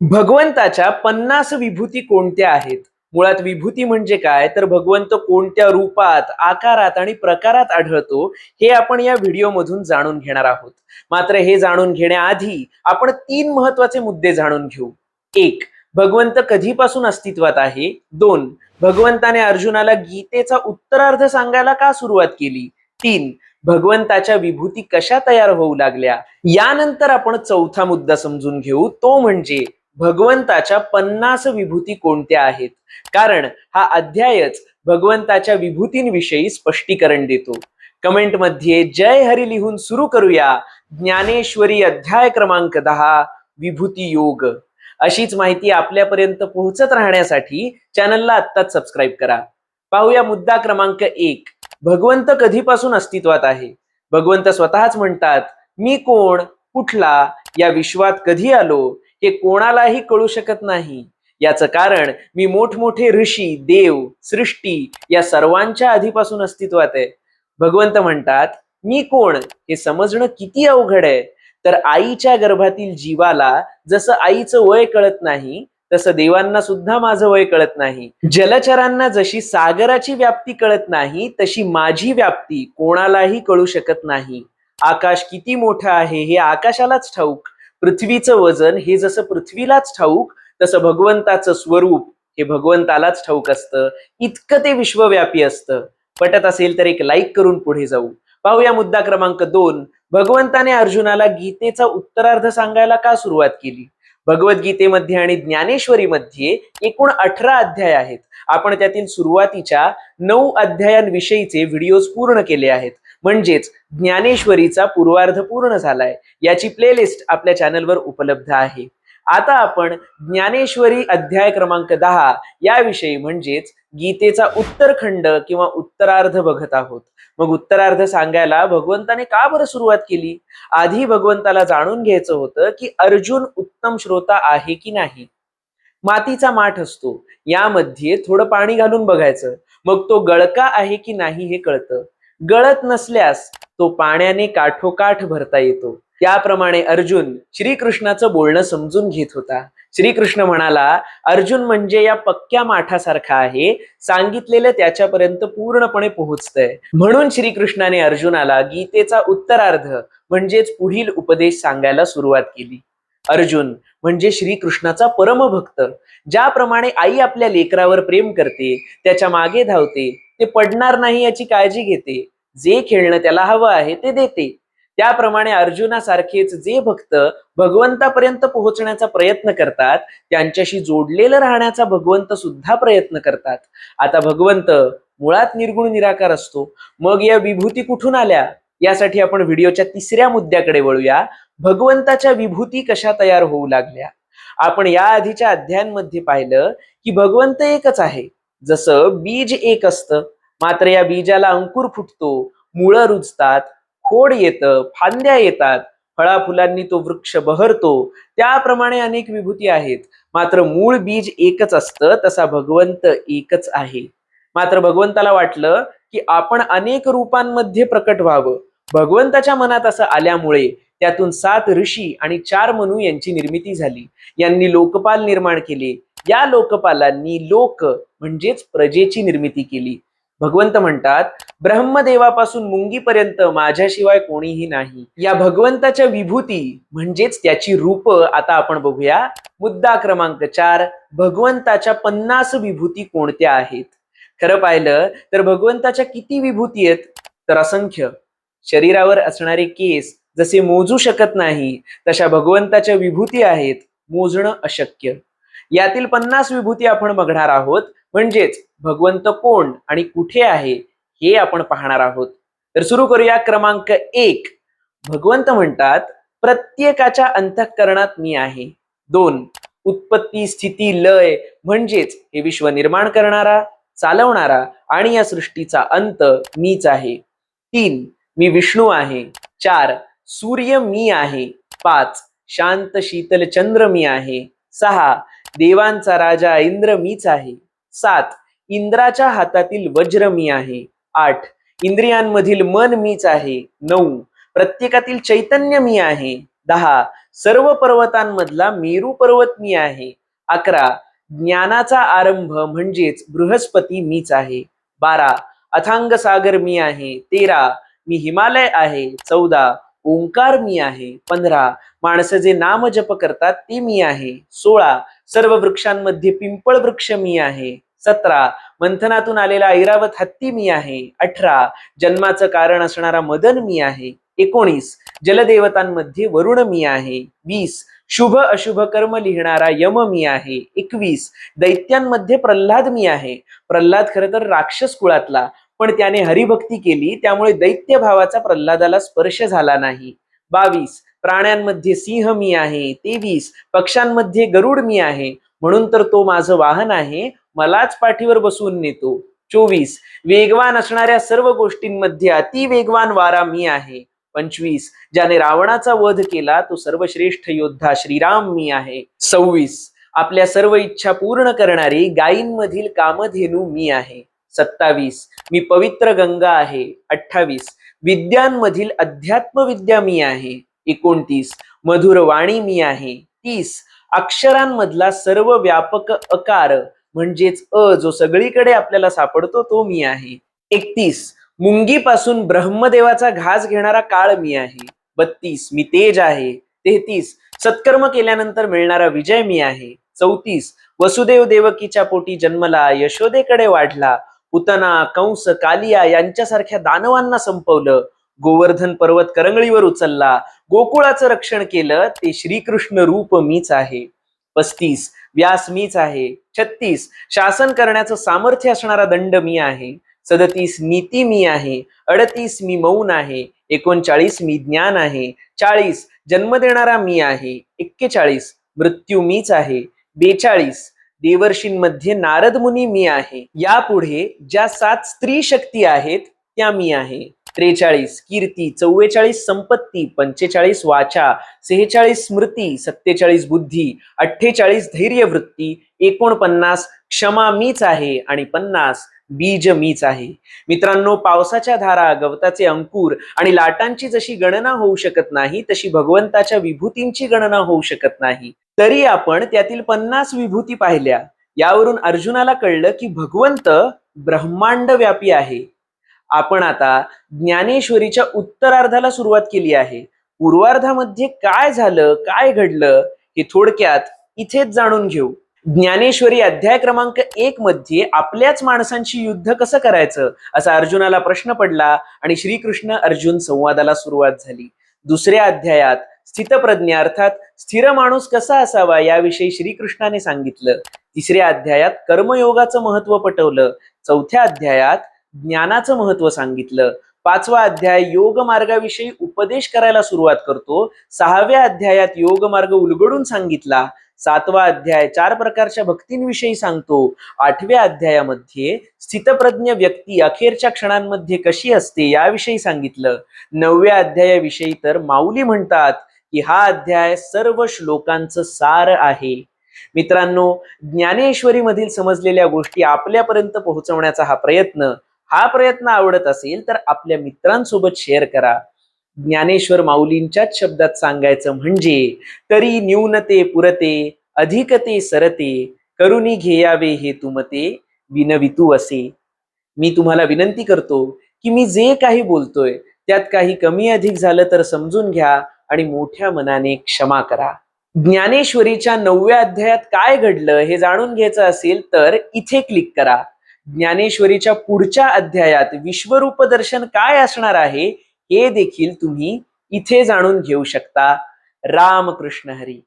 भगवंताच्या पन्नास विभूती कोणत्या आहेत? मुळात विभूती म्हणजे काय? तर भगवंत कोणत्या रूपात आकारात आणि प्रकारात आढळतो हे आपण या व्हिडिओमधून जाणून घेणार आहोत. मात्र हे जाणून घेण्याआधी आपण तीन महत्त्वाचे मुद्दे जाणून घेऊ. एक भगवंत कधीपासून अस्तित्वात आहे? दोन भगवंताने अर्जुनाला गीतेचा उत्तरार्ध सांगायला का सुरुवात केली? तीन भगवंताच्या विभूती कशा तयार होऊ लागल्या? यानंतर आपण चौथा मुद्दा समजून घेऊ. तो म्हणजे भगवंताच्या पन्नास विभूती कोणत्या आहेत? कारण हा अध्यायच भगवंताच्या विभूतींविषयी स्पष्टीकरण देतो. कमेंटमध्ये जय हरी लिहून सुरू करूया. ज्ञानेश्वरी अध्याय क्रमांक दहा विभूती योग. अशीच माहिती आपल्यापर्यंत पोहोचत राहण्यासाठी चॅनलला आत्ताच सबस्क्राईब करा. पाहूया मुद्दा क्रमांक एक. भगवंत कधीपासून अस्तित्वात आहे? भगवंत स्वतःच म्हणतात मी कोण? कुठला? या विश्वात कधी आलो? हे कोणालाही कळू शकत नाही. याचं कारण मी मोठमोठे ऋषी देव सृष्टी या सर्वांच्या आधीपासून अस्तित्वात आहे. भगवंत म्हणतात मी कोण? हे समजणं किती अवघड आहे. तर आईच्या गर्भातील जीवाला जसं आईचं वय कळत नाही तसं देवांना सुद्धा माझं वय कळत नाही. जलचरांना जशी सागराची व्याप्ती कळत नाही तशी माझी व्याप्ती कोणालाही कळू शकत नाही. आकाश किती मोठं आहे हे आकाशालाच ठाऊक. पृथ्वीचं वजन हे जसं पृथ्वीलाच ठाऊक तसं भगवंताचं स्वरूप हे भगवंतालाच ठाऊक असतं. इतकं ते विश्वव्यापी असतं. पटत असेल तर एक लाईक करून पुढे जाऊ. पाहूया मुद्दा क्रमांक दोन. भगवंताने अर्जुनाला गीतेचा उत्तरार्ध सांगायला का सुरुवात केली? भगवद्गीतेमध्ये आणि ज्ञानेश्वरीमध्ये एकूण अठरा अध्याय आहेत. आपण त्यातील सुरुवातीच्या नऊ अध्यायांविषयीचे व्हिडिओज पूर्ण केले आहेत. म्हणजेच ज्ञानेश्वरीचा पूर्वार्ध पूर्ण झालाय. याची प्लेलिस्ट आपल्या चॅनलवर उपलब्ध आहे. आता आपण ज्ञानेश्वरी अध्याय क्रमांक दहा याविषयी म्हणजेच गीतेचा उत्तरखंड किंवा उत्तरार्ध बघत आहोत. मग उत्तरार्ध सांगायला भगवंताने का बरं सुरुवात केली? आधी भगवंताला जाणून घ्यायचं होतं की अर्जुन उत्तम श्रोता आहे की नाही? मातीचा माठ असतो. यामध्ये थोडं पाणी घालून बघायचं. मग तो गळका आहे की नाही हे कळतं. गळत नसल्यास तो पाण्याने काठोकाठ भरता येतो. त्याप्रमाणे अर्जुन श्रीकृष्णाचं बोलणं समजून घेत होता. श्रीकृष्ण म्हणाला अर्जुन म्हणजे या पक्क्या माठासारखा आहे. सांगितलेलं त्याच्यापर्यंत पूर्णपणे पोहोचतंय. म्हणून श्रीकृष्णाने अर्जुनाला गीतेचा उत्तरार्ध म्हणजेच पुढील उपदेश सांगायला सुरुवात केली. अर्जुन म्हणजे श्रीकृष्णाचा परमभक्त ज्याप्रमाणे आई आपल्या लेकरावर प्रेम करते त्याच्यामागे धावते ते पडणार नाही याची काळजी घेते. जे खेळणं त्याला हवं आहे ते देते. त्याप्रमाणे अर्जुनासारखेच जे भक्त भगवंतापर्यंत पोहोचण्याचा प्रयत्न करतात त्यांच्याशी जोडलेलं राहण्याचा भगवंत सुद्धा प्रयत्न करतात. आता भगवंत मुळात निर्गुण निराकार असतो. मग या विभूती कुठून आल्या? यासाठी आपण व्हिडिओच्या तिसऱ्या मुद्द्याकडे वळूया. भगवंताच्या विभूती कशा तयार होऊ लागल्या? आपण या आधीच्या अध्यायांमध्ये पाहिलं की भगवंत एकच आहे. जसं बीज एक असतं मात्र या बीजाला अंकुर फुटतो मुळं रुजतात खोड येतं फांद्या येतात फळा फुलांनी तो वृक्ष बहरतो. त्याप्रमाणे अनेक विभूती आहेत. मात्र मूळ बीज एकच असतं तसा भगवंत एकच आहे. मात्र भगवंताला वाटलं की आपण अनेक रूपांमध्ये प्रकट व्हावं. भगवंताच्या मनात असं आल्यामुळे त्यातून सात ऋषी आणि चार मनू यांची निर्मिती झाली. यांनी लोकपाल निर्माण केले. या लोकपालांनी लोक म्हणजेच प्रजेची निर्मिती केली. भगवंत म्हणतात ब्रह्मदेवापासून मुंगीपर्यंत माझ्याशिवाय कोणीही नाही. या भगवंताच्या विभूती म्हणजेच त्याची रूप आता आपण बघूया. मुद्दा क्रमांक चार भगवंताच्या पन्नास विभूती कोणत्या आहेत? खरं पाहिलं तर भगवंताच्या किती विभूती आहेत? तर असंख्य. शरीरावर असणारे केस जसे मोजू शकत नाही तशा भगवंताच्या विभूती आहेत मोजणं अशक्य. यातील पन्नास विभूती आपण बघणार आहोत. म्हणजेच भगवंत कोण आणि कुठे आहे हे आपण पाहणार आहोत. तर सुरू करूया क्रमांक एक. भगवंत म्हणतात प्रत्येकाच्या अंतःकरणात मी आहे. दोन. उत्पत्ती स्थिती लय म्हणजेच हे विश्व निर्माण करणारा चालवणारा आणि या सृष्टीचा अंत मीच आहे. तीन. मी विष्णू आहे. चार. सूर्य मी आहे. पाच. शांत शीतल चंद्र मी आहे. सहा. देवांचा राजा इंद्र मीच आहे. सात इंद्राच्या हातातील वज्र मी आहे. आठ इंद्रियांमधील मन मीच आहे. नऊ प्रत्येकातील चैतन्य मी आहे. दहा सर्व पर्वतांमधला मेरू पर्वत मी आहे. अकरा ज्ञानाचा आरंभ म्हणजेच बृहस्पती मीच आहे. बारा अथांग सागर मी आहे. तेरा मी हिमालय आहे. चौदा ओंकार मी आहे. पंधरा माणसं जे नाम जप करतात ते मी आहे. सोळा सर्व वृक्षांमध्ये पिंपळ वृक्ष मी आहे. सतरा मंथनातून आलेला ऐरावत हत्ती मी आहे. अठरा जन्माचं कारण असणारा मदन मी आहे. एकोणीस जलदेवतांमध्ये वरुण मी आहे. वीस शुभ अशुभ कर्म लिहिणारा यम मी आहे. एकवीस दैत्यांमध्ये प्रल्हाद मी आहे. प्रल्हाद खरं तर राक्षस कुळातला पण त्याने हरिभक्ती केली त्यामुळे दैत्य भावाचा प्रल्हादाला स्पर्श झाला नाही. बावीस प्राण्यांमध्ये सिंह मी आहे. तेवीस पक्ष्यांमध्ये गरुड मी आहे. म्हणून तर तो माझं वाहन आहे. मलाच पाठीवर बसवून नेतो. चोवीस. वेगवान असणाऱ्या सर्व गोष्टींमध्ये अति वेगवान वारा मी आहे. पंचवीस. ज्याने रावणाचा वध केला तो सर्वश्रेष्ठ योद्धा श्रीराम मी आहे. सव्वीस. आपल्या सर्व इच्छा पूर्ण करणारी गायींमधील कामधेनू मी आहे. सत्तावीस. मी पवित्र गंगा आहे. अठ्ठावीस. विद्यांमधील अध्यात्म विद्या मी आहे. एकोणतीस. मधुर वाणी मी आहे. तीस. अक्षरांमधला सर्व व्यापक अकार म्हणजेच अ जो सगळीकडे आपल्याला सापडतो तो मी आहे. एकतीस मुंगीपासून ब्रह्मदेवाचा घास घेणारा काळ मी आहे. बत्तीस मी तेज आहे. तेहतीस सत्कर्म केल्यानंतर मिळणारा विजय मी आहे. चौतीस वसुदेव देवकीच्या पोटी जन्मला यशोदेकडे वाढला. पुतना कंस कालिया यांच्यासारख्या दानवांना संपवलं. गोवर्धन पर्वत करंगळीवर उचलला. गोकुळाचं रक्षण केलं. ते श्रीकृष्ण रूप मीच आहे. पस्तीस व्यास मीच आहे. छत्तीस. शासन करण्याचं सामर्थ्य असणारा दंड मी आहे. सदतीस नीती मी आहे. अडतीस मी मौन आहे. एकोणचाळीस मी ज्ञान आहे. चाळीस. जन्म देणारा मी आहे. एक्केचाळीस. मृत्यू मीच आहे. बेचाळीस. देवर्षींमध्ये नारद मुनी मी आहे. यापुढे ज्या सात स्त्री शक्ती आहेत त्या मी आहे. त्रेचाळीस कीर्ती चव्वेचाळीस संपत्ती पंचेचाळीस वाचा सेहेचाळीस स्मृती सत्तेचाळीस बुद्धी अठ्ठेचाळीस धैर्य वृत्ती एकोणपन्नास क्षमा मीच आहे आणि पन्नास बीज मीच आहे. मित्रांनो पावसाच्या धारा गवताचे अंकुर आणि लाटांची जशी गणना होऊ शकत नाही तशी भगवंताच्या विभूतींची गणना होऊ शकत नाही. तरी आपण त्यातील पन्नास विभूती पाहिल्या. यावरून अर्जुनाला कळलं की भगवंत ब्रह्मांड व्यापी आहे. आपण आता ज्ञानेश्वरीच्या उत्तरार्धाला सुरुवात केली आहे. पूर्वार्धामध्ये काय झालं काय घडलं हे थोडक्यात इथेच जाणून घेऊ. ज्ञानेश्वरी अध्याय क्रमांक एक मध्ये आपल्याच माणसांशी युद्ध कसं करायचं असा अर्जुनाला प्रश्न पडला आणि श्रीकृष्ण अर्जुन संवादाला सुरुवात झाली. दुसऱ्या अध्यायात स्थितप्रज्ञ अर्थात स्थिर माणूस कसा असावा याविषयी श्रीकृष्णाने सांगितलं. तिसऱ्या अध्यायात कर्मयोगाचं महत्त्व पटवलं. चौथ्या अध्यायात ज्ञानाचं महत्त्व सांगितलं. पाचवा अध्याय योग मार्गाविषयी उपदेश करायला सुरुवात करतो. सहाव्या अध्यायात योग मार्ग उलगडून सांगितला. सातवा अध्याय चार प्रकारच्या भक्तींविषयी सांगतो. आठव्या अध्यायामध्ये स्थितप्रज्ञ व्यक्ती अखेरच्या क्षणांमध्ये कशी असते याविषयी सांगितलं. नवव्या अध्यायाविषयी तर माऊली म्हणतात की हा अध्याय सर्व श्लोकांचं सार आहे. मित्रांनो ज्ञानेश्वरी मधील समजलेल्या गोष्टी आपल्यापर्यंत पोहोचवण्याचा हा प्रयत्न हा प्रयत्न आवडत असेल तर आपल्या मित्रांसोबत शेअर करा. ज्ञानेश्वर माऊलींच्याच शब्दात सांगायचं म्हणजे तरी न्यूनते पुरते अधिकते सरते करुणी घेयावे हे तुमते विनवितू असे. मी तुम्हाला विनंती करतो की मी जे काही बोलतोय त्यात काही कमी अधिक झालं तर समजून घ्या आणि मोठ्या मनाने क्षमा करा. ज्ञानेश्वरीच्या नवव्या अध्यायात काय घडलं हे जाणून घ्यायचं असेल तर इथे क्लिक करा. ज्ञानेश्वरीच्या पुढच्या अध्यायात विश्वरूप दर्शन काय असणार आहे हे देखील तुम्ही इथे जाणून घेऊ शकता. रामकृष्ण हरी.